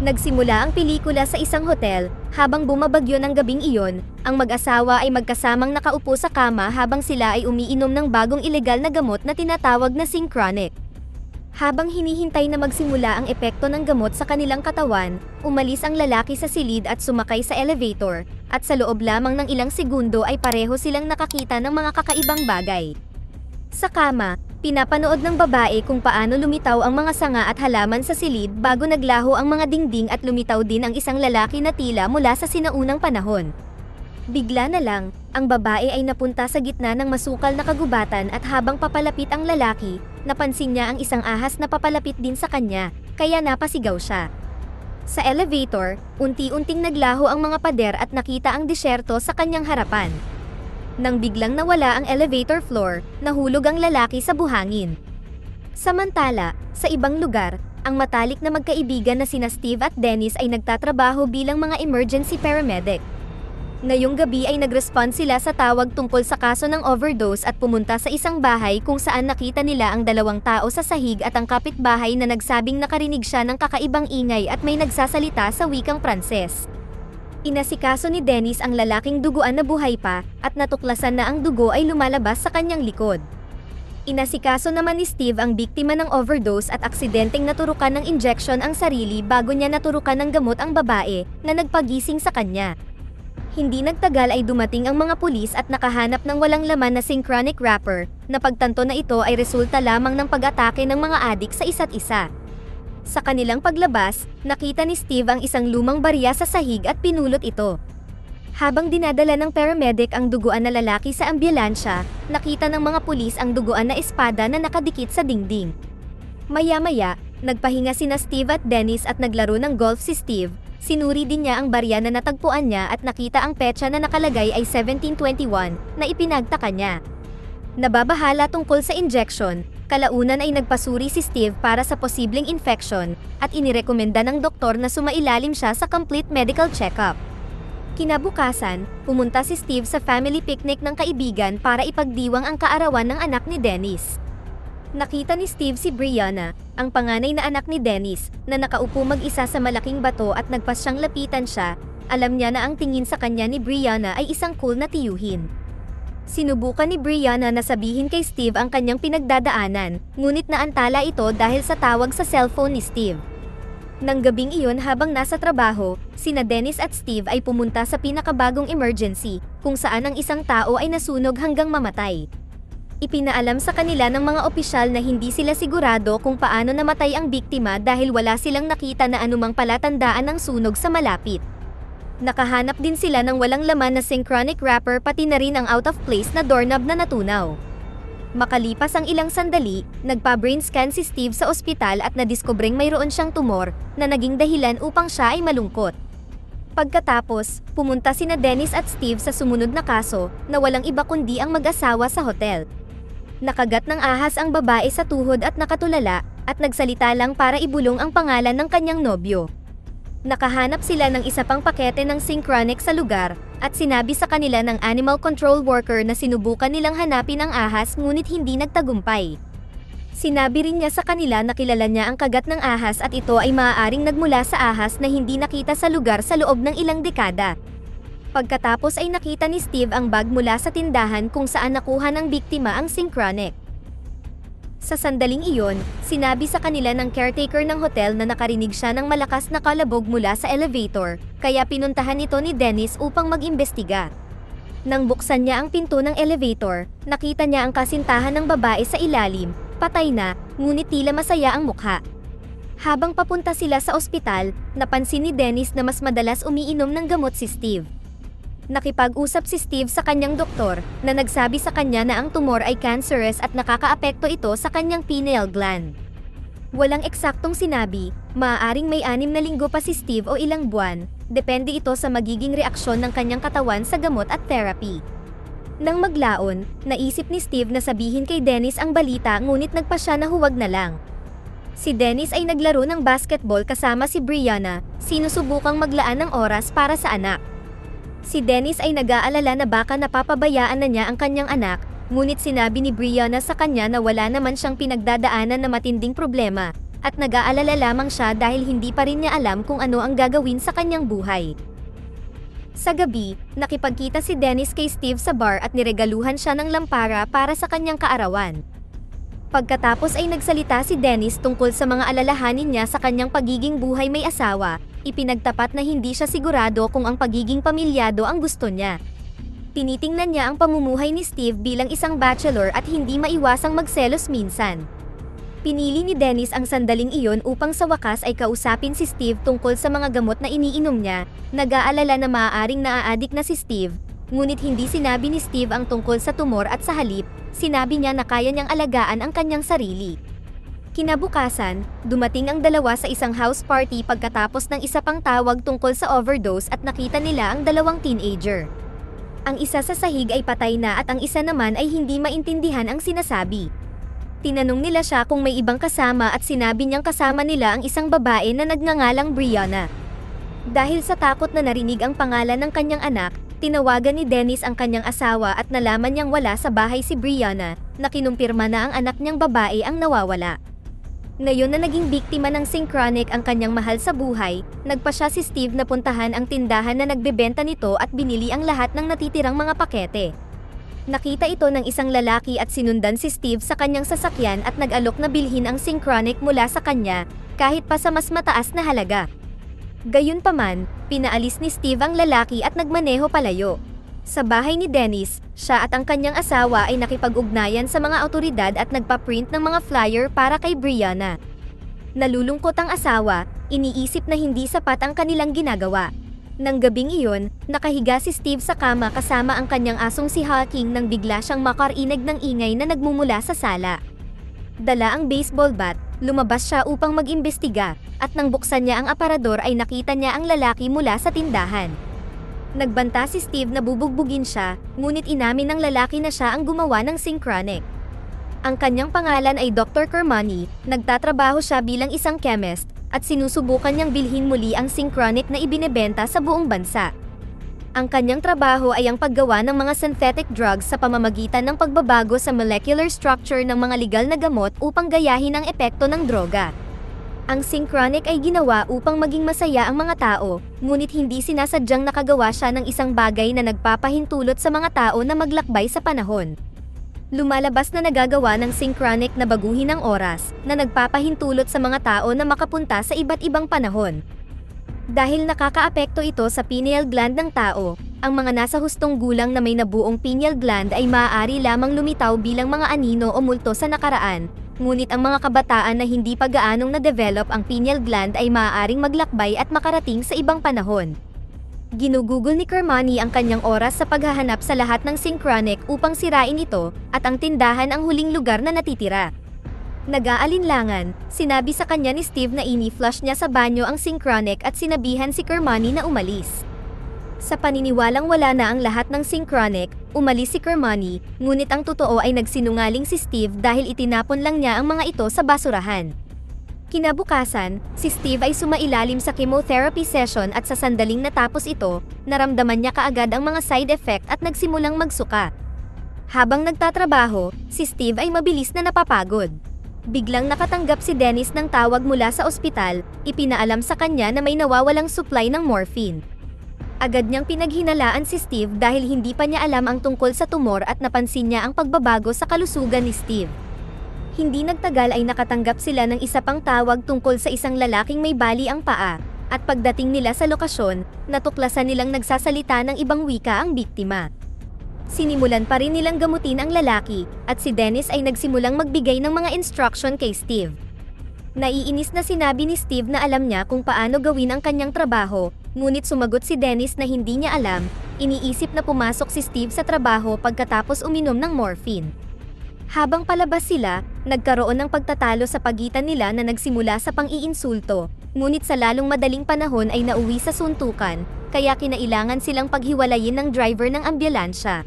Nagsimula ang pelikula sa isang hotel, habang bumabagyo ng gabing iyon, ang mag-asawa ay magkasamang nakaupo sa kama habang sila ay umiinom ng bagong ilegal na gamot na tinatawag na synchronic. Habang hinihintay na magsimula ang epekto ng gamot sa kanilang katawan, umalis ang lalaki sa silid at sumakay sa elevator, at sa loob lamang ng ilang segundo ay pareho silang nakakita ng mga kakaibang bagay. Sa kama, pinapanood ng babae kung paano lumitaw ang mga sanga at halaman sa silid bago naglaho ang mga dingding at lumitaw din ang isang lalaki na tila mula sa sinaunang panahon. Bigla na lang, ang babae ay napunta sa gitna ng masukal na kagubatan at habang papalapit ang lalaki, napansin niya ang isang ahas na papalapit din sa kanya, kaya napasigaw siya. Sa elevator, unti-unting naglaho ang mga pader at nakita ang disyerto sa kanyang harapan. Nang biglang nawala ang elevator floor, nahulog ang lalaki sa buhangin. Samantala, sa ibang lugar, ang matalik na magkaibigan na sina Steve at Dennis ay nagtatrabaho bilang mga emergency paramedic. Ngayong gabi ay nag-respond sila sa tawag tungkol sa kaso ng overdose at pumunta sa isang bahay kung saan nakita nila ang dalawang tao sa sahig at ang kapitbahay na nagsabing nakarinig siya ng kakaibang ingay at may nagsasalita sa wikang Pranses. Inasikaso ni Dennis ang lalaking duguan na buhay pa at natuklasan na ang dugo ay lumalabas sa kanyang likod. Inasikaso naman ni Steve ang biktima ng overdose at aksidenteng naturukan ng injection ang sarili bago niya naturukan ng gamot ang babae na nagpagising sa kanya. Hindi nagtagal ay dumating ang mga pulis at nakahanap ng walang laman na synchronic wrapper, na pagtanto na ito ay resulta lamang ng pag-atake ng mga adik sa isa't isa. Sa kanilang paglabas, nakita ni Steve ang isang lumang barya sa sahig at pinulot ito. Habang dinadala ng paramedic ang duguan na lalaki sa ambulansya, nakita ng mga pulis ang duguan na espada na nakadikit sa dingding. Maya-maya, nagpahinga sina Steve at Dennis at naglaro ng golf si Steve, Sinuri din niya ang barya na natagpuan niya at nakita ang petsa na nakalagay ay 1721 na ipinagtaka niya. Nababahala tungkol sa injection, kalaunan ay nagpasuri si Steve para sa posibleng infection at inirekomenda ng doktor na sumailalim siya sa complete medical checkup. Kinabukasan, pumunta si Steve sa family picnic ng kaibigan para ipagdiwang ang kaarawan ng anak ni Dennis. Nakita ni Steve si Brianna, ang panganay na anak ni Dennis, na nakaupo mag-isa sa malaking bato at nagpas siyang lapitan siya, alam niya na ang tingin sa kanya ni Brianna ay isang cool na tiyuhin. Sinubukan ni Brianna na sabihin kay Steve ang kanyang pinagdadaanan, ngunit naantala ito dahil sa tawag sa cellphone ni Steve. Nang gabing iyon habang nasa trabaho, sina Dennis at Steve ay pumunta sa pinakabagong emergency, kung saan ang isang tao ay nasunog hanggang mamatay. Ipinaalam sa kanila ng mga opisyal na hindi sila sigurado kung paano namatay ang biktima dahil wala silang nakita na anumang palatandaan ng sunog sa malapit. Nakahanap din sila ng walang laman na synchronic wrapper pati na rin ang out of place na doorknob na natunaw. Makalipas ang ilang sandali, nagpa-brain scan si Steve sa ospital at nadiskubreng mayroon siyang tumor na naging dahilan upang siya ay malungkot. Pagkatapos, pumunta sina Dennis at Steve sa sumunod na kaso na walang iba kundi ang mag-asawa sa hotel. Nakagat ng ahas ang babae sa tuhod at nakatulala, at nagsalita lang para ibulong ang pangalan ng kanyang nobyo. Nakahanap sila ng isa pang pakete ng synchronic sa lugar, at sinabi sa kanila ng animal control worker na sinubukan nilang hanapin ang ahas ngunit hindi nagtagumpay. Sinabi rin niya sa kanila na kilala niya ang kagat ng ahas at ito ay maaaring nagmula sa ahas na hindi nakita sa lugar sa loob ng ilang dekada. Pagkatapos ay nakita ni Steve ang bag mula sa tindahan kung saan nakuha ng biktima ang synchronic. Sa sandaling iyon, sinabi sa kanila ng caretaker ng hotel na nakarinig siya ng malakas na kalabog mula sa elevator, kaya pinuntahan ito ni Dennis upang mag-imbestiga. Nang buksan niya ang pinto ng elevator, nakita niya ang kasintahan ng babae sa ilalim, patay na, ngunit tila masaya ang mukha. Habang papunta sila sa ospital, napansin ni Dennis na mas madalas umiinom ng gamot si Steve. Nakipag-usap si Steve sa kanyang doktor na nagsabi sa kanya na ang tumor ay cancerous at nakakaapekto ito sa kanyang pineal gland. Walang eksaktong sinabi, maaaring may anim na linggo pa si Steve o ilang buwan, depende ito sa magiging reaksyon ng kanyang katawan sa gamot at therapy. Nang maglaon, naisip ni Steve na sabihin kay Dennis ang balita ngunit nagpa siya na huwag na lang. Si Dennis ay naglaro ng basketball kasama si Brianna, sinusubukang maglaan ng oras para sa anak. Si Dennis ay nag-aalala na baka napapabayaan na niya ang kanyang anak, ngunit sinabi ni Brianna sa kanya na wala naman siyang pinagdadaanan na matinding problema, at nag-aalala lamang siya dahil hindi pa rin niya alam kung ano ang gagawin sa kanyang buhay. Sa gabi, nakipagkita si Dennis kay Steve sa bar at niregaluhan siya ng lampara para sa kanyang kaarawan. Pagkatapos ay nagsalita si Dennis tungkol sa mga alalahanin niya sa kanyang pagiging buhay may asawa, ipinagtapat na hindi siya sigurado kung ang pagiging pamilyado ang gusto niya. Tinitingnan niya ang pamumuhay ni Steve bilang isang bachelor at hindi maiwasang magselos minsan. Pinili ni Dennis ang sandaling iyon upang sa wakas ay kausapin si Steve tungkol sa mga gamot na iniinom niya, nag-aalala na maaaring naaadik na si Steve, ngunit hindi sinabi ni Steve ang tungkol sa tumor at sa halip, sinabi niya na kaya niyang alagaan ang kanyang sarili. Kinabukasan, dumating ang dalawa sa isang house party pagkatapos ng isa pang tawag tungkol sa overdose at nakita nila ang dalawang teenager. Ang isa sa sahig ay patay na at ang isa naman ay hindi maintindihan ang sinasabi. Tinanong nila siya kung may ibang kasama at sinabi niyang kasama nila ang isang babae na nagngangalang Brianna. Dahil sa takot na narinig ang pangalan ng kanyang anak, tinawagan ni Dennis ang kanyang asawa at nalaman niyang wala sa bahay si Brianna, na kinumpirma na ang anak niyang babae ang nawawala. Ngayon na naging biktima ng synchronic ang kanyang mahal sa buhay, nagpa siya si Steve na puntahan ang tindahan na nagbebenta nito at binili ang lahat ng natitirang mga pakete. Nakita ito ng isang lalaki at sinundan si Steve sa kanyang sasakyan at nag-alok na bilhin ang synchronic mula sa kanya, kahit pa sa mas mataas na halaga. Gayunpaman, pinaalis ni Steve ang lalaki at nagmaneho palayo. Sa bahay ni Dennis, siya at ang kanyang asawa ay nakipag-ugnayan sa mga autoridad at nagpa-print ng mga flyer para kay Brianna. Nalulungkot ang asawa, iniisip na hindi sapat ang kanilang ginagawa. Nang gabing iyon, nakahiga si Steve sa kama kasama ang kanyang asong si Hawking nang bigla siyang makarinig ng ingay na nagmumula sa sala. Dala ang baseball bat, lumabas siya upang mag-imbestiga, at nang buksan niya ang aparador ay nakita niya ang lalaki mula sa tindahan. Nagbanta si Steve na bubugbugin siya, ngunit inamin ng lalaki na siya ang gumawa ng synchronic. Ang kanyang pangalan ay Dr. Kermani, nagtatrabaho siya bilang isang chemist, at sinusubukan niyang bilhin muli ang synchronic na ibinebenta sa buong bansa. Ang kanyang trabaho ay ang paggawa ng mga synthetic drugs sa pamamagitan ng pagbabago sa molecular structure ng mga legal na gamot upang gayahin ang epekto ng droga. Ang synchronic ay ginawa upang maging masaya ang mga tao, ngunit hindi sinasadyang nakagawa siya ng isang bagay na nagpapahintulot sa mga tao na maglakbay sa panahon. Lumalabas na nagagawa ng synchronic na baguhin ang oras, na nagpapahintulot sa mga tao na makapunta sa iba't ibang panahon. Dahil nakakaapekto ito sa pineal gland ng tao, ang mga nasa hustong gulang na may nabuong pineal gland ay maaari lamang lumitaw bilang mga anino o multo sa nakaraan, ngunit ang mga kabataan na hindi pa gaanong na-develop ang pineal gland ay maaaring maglakbay at makarating sa ibang panahon. Ginugugol ni Kermani ang kanyang oras sa paghahanap sa lahat ng synchronic upang sirain ito, at ang tindahan ang huling lugar na natitira. Nag-aalinlangan, sinabi sa kanya ni Steve na ini-flush niya sa banyo ang synchronic at sinabihan si Kermani na umalis. Sa paniniwalang wala na ang lahat ng synchronic, umalis si Kermani, ngunit ang totoo ay nagsinungaling si Steve dahil itinapon lang niya ang mga ito sa basurahan. Kinabukasan, si Steve ay sumailalim sa chemotherapy session at sa sandaling natapos ito, naramdaman niya kaagad ang mga side effect at nagsimulang magsuka. Habang nagtatrabaho, si Steve ay mabilis na napapagod. Biglang nakatanggap si Dennis ng tawag mula sa ospital, ipinaalam sa kanya na may nawawalang supply ng morphine. Agad niyang pinaghinalaan si Steve dahil hindi pa niya alam ang tungkol sa tumor at napansin niya ang pagbabago sa kalusugan ni Steve. Hindi nagtagal ay nakatanggap sila ng isa pang tawag tungkol sa isang lalaking may bali ang paa, at pagdating nila sa lokasyon, natuklasan nilang nagsasalita ng ibang wika ang biktima. Sinimulan pa rin nilang gamutin ang lalaki, at si Dennis ay nagsimulang magbigay ng mga instruction kay Steve. Naiinis na sinabi ni Steve na alam niya kung paano gawin ang kanyang trabaho, ngunit sumagot si Dennis na hindi niya alam, iniisip na pumasok si Steve sa trabaho pagkatapos uminom ng morphine. Habang palabas sila, nagkaroon ng pagtatalo sa pagitan nila na nagsimula sa pang-iinsulto, ngunit sa lalong madaling panahon ay nauwi sa suntukan, kaya kinailangan silang paghiwalayin ng driver ng ambulansya.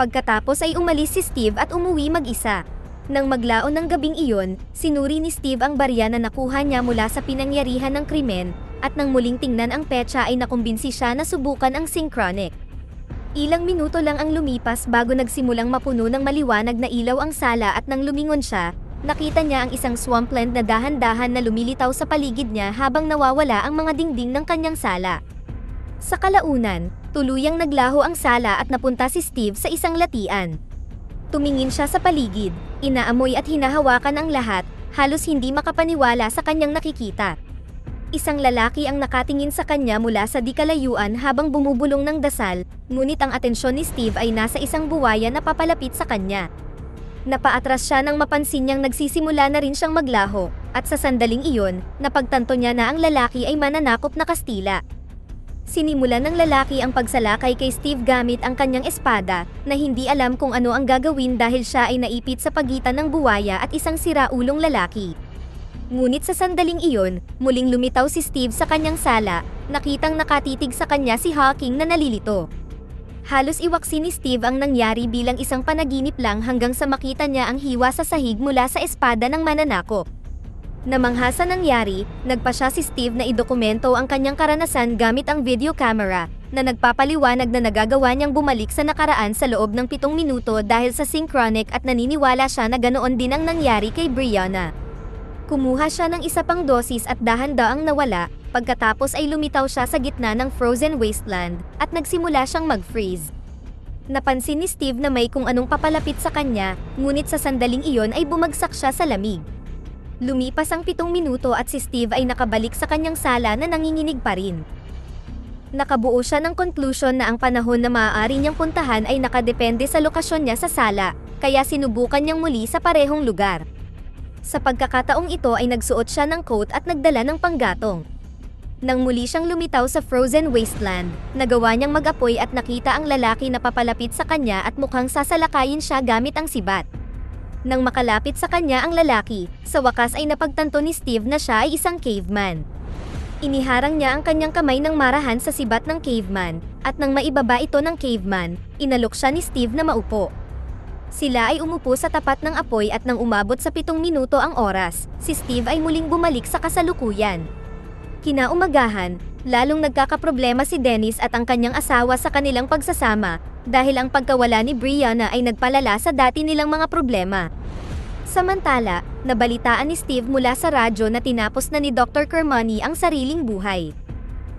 Pagkatapos ay umalis si Steve at umuwi mag-isa. Nang maglaon ng gabing iyon, sinuri ni Steve ang barya na nakuha niya mula sa pinangyarihan ng krimen, at nang muling tingnan ang petsa ay nakumbinsi siya na subukan ang synchronic. Ilang minuto lang ang lumipas bago nagsimulang mapuno ng maliwanag na ilaw ang sala at nang lumingon siya, nakita niya ang isang swampland na dahan-dahan na lumilitaw sa paligid niya habang nawawala ang mga dingding ng kanyang sala. Sa kalaunan, tuluyang naglaho ang sala at napunta si Steve sa isang latian. Tumingin siya sa paligid, inaamoy at hinahawakan ang lahat, halos hindi makapaniwala sa kanyang nakikita. Isang lalaki ang nakatingin sa kanya mula sa di kalayuan habang bumubulong ng dasal, ngunit ang atensyon ni Steve ay nasa isang buwaya na papalapit sa kanya. Napaatras siya nang mapansin niyang nagsisimula na rin siyang maglaho, at sa sandaling iyon, napagtanto niya na ang lalaki ay mananakop na Kastila. Sinimulan ng lalaki ang pagsalakay kay Steve gamit ang kanyang espada, na hindi alam kung ano ang gagawin dahil siya ay naipit sa pagitan ng buwaya at isang siraulong lalaki. Ngunit sa sandaling iyon, muling lumitaw si Steve sa kanyang sala, nakitang nakatitig sa kanya si Hawking na nalilito. Halos iwaksi ni Steve ang nangyari bilang isang panaginip lang hanggang sa makita niya ang hiwa sa sahig mula sa espada ng mananakop. Namangha sa nangyari, nagpa siya si Steve na idokumento ang kanyang karanasan gamit ang video camera, na nagpapaliwanag na nagagawa niyang bumalik sa nakaraan sa loob ng pitong minuto dahil sa synchronic at naniniwala siya na ganoon din ang nangyari kay Brianna. Kumuha siya ng isa pang dosis at dahan-daang nawala, pagkatapos ay lumitaw siya sa gitna ng frozen wasteland, at nagsimula siyang mag-freeze. Napansin ni Steve na may kung anong papalapit sa kanya, ngunit sa sandaling iyon ay bumagsak siya sa lamig. Lumipas ang pitong minuto at si Steve ay nakabalik sa kanyang sala na nanginginig pa rin. Nakabuo siya ng conclusion na ang panahon na maaari niyang puntahan ay nakadepende sa lokasyon niya sa sala, kaya sinubukan niyang muli sa parehong lugar. Sa pagkakataong ito ay nagsuot siya ng coat at nagdala ng panggatong. Nang muli siyang lumitaw sa frozen wasteland, nagawa niyang mag-apoy at nakita ang lalaki na papalapit sa kanya at mukhang sasalakayin siya gamit ang sibat. Nang makalapit sa kanya ang lalaki, sa wakas ay napagtanto ni Steve na siya ay isang caveman. Iniharang niya ang kanyang kamay ng marahan sa sibat ng caveman, at nang maibaba ito ng caveman, inalok siya ni Steve na maupo. Sila ay umupo sa tapat ng apoy at nang umabot sa pitong minuto ang oras, si Steve ay muling bumalik sa kasalukuyan. Kinaumagahan, lalong nagkakaproblema si Dennis at ang kanyang asawa sa kanilang pagsasama, dahil ang pagkawala ni Brianna ay nagpalala sa dati nilang mga problema. Samantala, nabalitaan ni Steve mula sa radyo na tinapos na ni Dr. Kermani ang sariling buhay.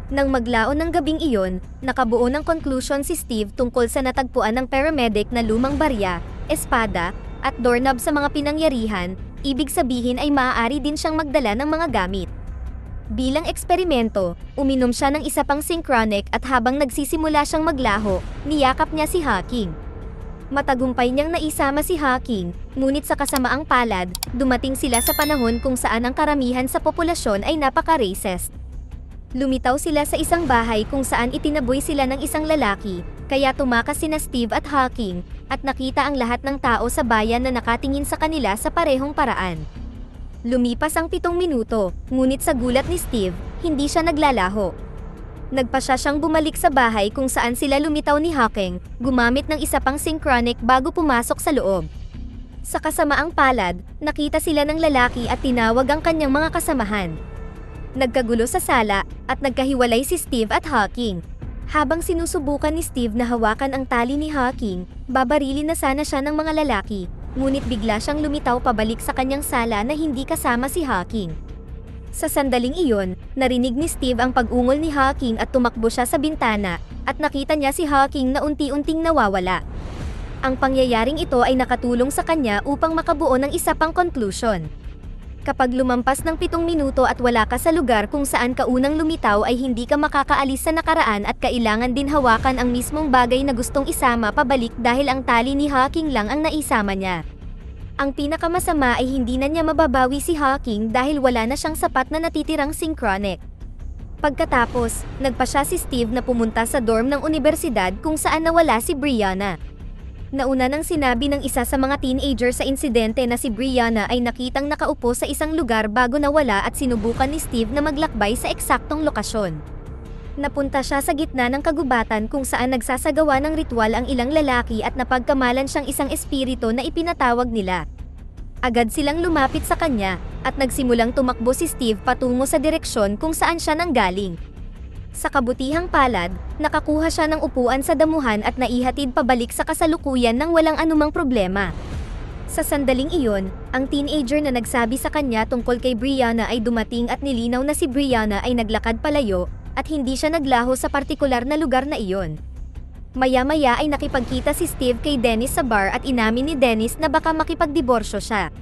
Nang maglaon ng gabing iyon, nakabuo ng conclusion si Steve tungkol sa natagpuan ng paramedic na lumang barya, espada, at doorknob sa mga pinangyarihan, ibig sabihin ay maaari din siyang magdala ng mga gamit. Bilang eksperimento, uminom siya ng isa pang synchronic at habang nagsisimula siyang maglaho, niyakap niya si Hawking. Matagumpay niyang naisama si Hawking, ngunit sa kasamaang palad, dumating sila sa panahon kung saan ang karamihan sa populasyon ay napaka-racist. Lumitaw sila sa isang bahay kung saan itinaboy sila ng isang lalaki, kaya tumakas sina Steve at Hawking, at nakita ang lahat ng tao sa bayan na nakatingin sa kanila sa parehong paraan. Lumipas ang pitong minuto, ngunit sa gulat ni Steve, hindi siya naglalaho. Nagpa siya siyang bumalik sa bahay kung saan sila lumitaw ni Hawking, gumamit ng isa pang synchronic bago pumasok sa loob. Sa kasamaang palad, nakita sila ng lalaki at tinawag ang kanyang mga kasamahan. Nagkagulo sa sala, at nagkahiwalay si Steve at Hawking. Habang sinusubukan ni Steve na hawakan ang tali ni Hawking, babarilin na sana siya ng mga lalaki, ngunit bigla siyang lumitaw pabalik sa kanyang sala na hindi kasama si Hawking. Sa sandaling iyon, narinig ni Steve ang pag-ungol ni Hawking at tumakbo siya sa bintana, at nakita niya si Hawking na unti-unting nawawala. Ang pangyayaring ito ay nakatulong sa kanya upang makabuo ng isa pang conclusion. Kapag lumampas ng pitong minuto at wala ka sa lugar kung saan ka unang lumitaw ay hindi ka makakaalis sa nakaraan at kailangan din hawakan ang mismong bagay na gustong isama pabalik dahil ang tali ni Hawking lang ang naisama niya. Ang pinakamasama ay hindi na niya mababawi si Hawking dahil wala na siyang sapat na natitirang synchronic. Pagkatapos, nagpa siya si Steve na pumunta sa dorm ng universidad kung saan nawala si Brianna. Nauna nang sinabi ng isa sa mga teenager sa insidente na si Brianna ay nakitang nakaupo sa isang lugar bago nawala at sinubukan ni Steve na maglakbay sa eksaktong lokasyon. Napunta siya sa gitna ng kagubatan kung saan nagsasagawa ng ritual ang ilang lalaki at napagkamalan siyang isang espiritu na ipinatawag nila. Agad silang lumapit sa kanya, at nagsimulang tumakbo si Steve patungo sa direksyon kung saan siya nanggaling. Sa kabutihang palad, nakakuha siya ng upuan sa damuhan at naihatid pabalik sa kasalukuyan ng walang anumang problema. Sa sandaling iyon, ang teenager na nagsabi sa kanya tungkol kay Brianna ay dumating at nilinaw na si Brianna ay naglakad palayo at hindi siya naglaho sa partikular na lugar na iyon. Maya-maya ay nakipagkita si Steve kay Dennis sa bar at inamin ni Dennis na baka makipagdiborsyo siya.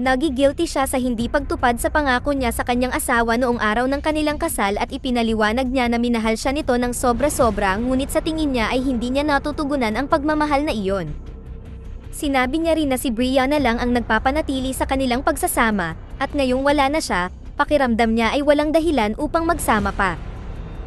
Nagigilty siya sa hindi pagtupad sa pangako niya sa kanyang asawa noong araw ng kanilang kasal at ipinaliwanag niya na minahal siya nito ng sobra-sobra ngunit sa tingin niya ay hindi niya natutugunan ang pagmamahal na iyon. Sinabi niya rin na si Brianna lang ang nagpapanatili sa kanilang pagsasama, at ngayong wala na siya, pakiramdam niya ay walang dahilan upang magsama pa.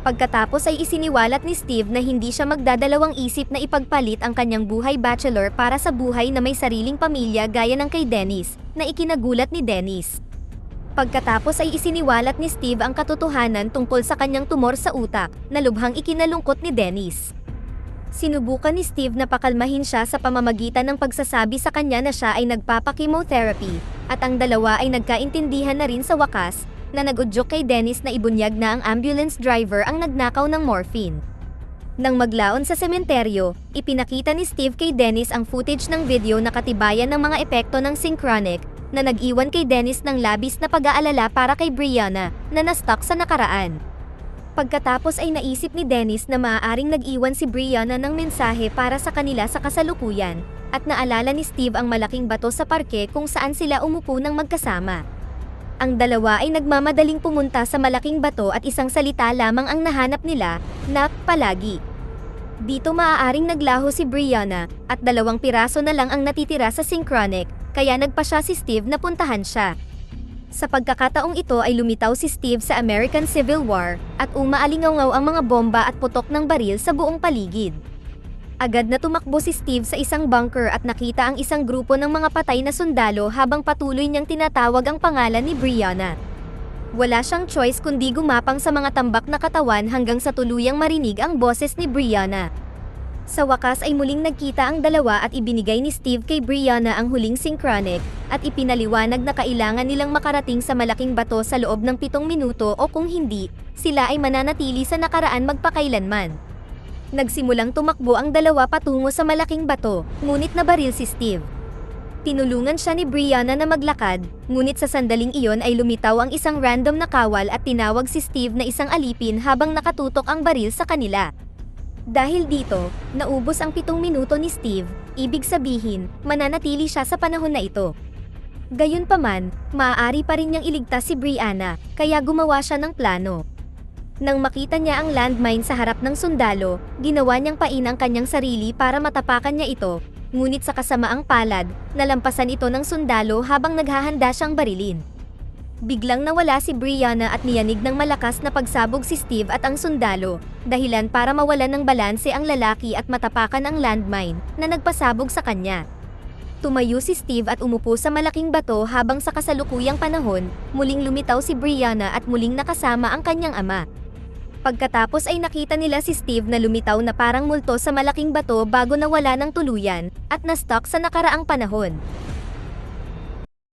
Pagkatapos ay isiniwalat ni Steve na hindi siya magdadalawang isip na ipagpalit ang kanyang buhay bachelor para sa buhay na may sariling pamilya gaya ng kay Dennis, na ikinagulat ni Dennis. Pagkatapos ay isiniwalat ni Steve ang katotohanan tungkol sa kanyang tumor sa utak, na lubhang ikinalungkot ni Dennis. Sinubukan ni Steve na pakalmahin siya sa pamamagitan ng pagsasabi sa kanya na siya ay nagpapakimotherapy, at ang dalawa ay nagkaintindihan na rin sa wakas, na nagudyok kay Dennis na ibunyag na ang ambulance driver ang nagnakaw ng morphine. Nang maglaon sa sementeryo, ipinakita ni Steve kay Dennis ang footage ng video na katibayan ng mga epekto ng synchronic, na nag-iwan kay Dennis ng labis na pag-aalala para kay Brianna, na na-stuck sa nakaraan. Pagkatapos ay naisip ni Dennis na maaaring nag-iwan si Brianna ng mensahe para sa kanila sa kasalukuyan, at naalala ni Steve ang malaking bato sa parke kung saan sila umupo ng magkasama. Ang dalawa ay nagmamadaling pumunta sa malaking bato at isang salita lamang ang nahanap nila, na palagi. Dito maaaring naglaho si Brianna, at dalawang piraso na lang ang natitira sa synchronic, kaya nagpa siya si Steve na puntahan siya. Sa pagkakataong ito ay lumitaw si Steve sa American Civil War, at umaalingaw ang mga bomba at putok ng baril sa buong paligid. Agad na tumakbo si Steve sa isang bunker at nakita ang isang grupo ng mga patay na sundalo habang patuloy niyang tinatawag ang pangalan ni Brianna. Wala siyang choice kundi gumapang sa mga tambak na katawan hanggang sa tuluyang marinig ang boses ni Brianna. Sa wakas ay muling nagkita ang dalawa at ibinigay ni Steve kay Brianna ang huling synchronic at ipinaliwanag na kailangan nilang makarating sa malaking bato sa loob ng pitong minuto o kung hindi, sila ay mananatili sa nakaraan magpakailanman. Nagsimulang tumakbo ang dalawa patungo sa malaking bato, ngunit nabaril si Steve. Tinulungan siya ni Brianna na maglakad, ngunit sa sandaling iyon ay lumitaw ang isang random na kawal at tinawag si Steve na isang alipin habang nakatutok ang baril sa kanila. Dahil dito, naubos ang pitong minuto ni Steve, ibig sabihin, mananatili siya sa panahon na ito. Gayunpaman, maaari pa rin niyang iligtas si Brianna, kaya gumawa siya ng plano. Nang makita niya ang landmine sa harap ng sundalo, ginawa niyang pain ang kanyang sarili para matapakan niya ito, ngunit sa kasamaang palad, nalampasan ito ng sundalo habang naghahanda siyang barilin. Biglang nawala si Brianna at niyanig ng malakas na pagsabog si Steve at ang sundalo, dahilan para mawalan ng balanse ang lalaki at matapakan ang landmine na nagpasabog sa kanya. Tumayo si Steve at umupo sa malaking bato habang sa kasalukuyang panahon, muling lumitaw si Brianna at muling nakasama ang kanyang ama. Pagkatapos ay nakita nila si Steve na lumitaw na parang multo sa malaking bato bago nawala ng tuluyan, at na-stuck sa nakaraang panahon.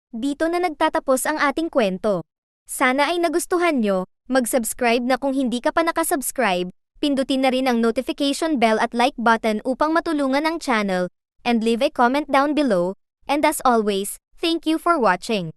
Dito na nagtatapos ang ating kwento. Sana ay nagustuhan nyo, mag-subscribe na kung hindi ka pa nakasubscribe, pindutin na rin ang notification bell at like button upang matulungan ang channel, and leave a comment down below, and as always, thank you for watching.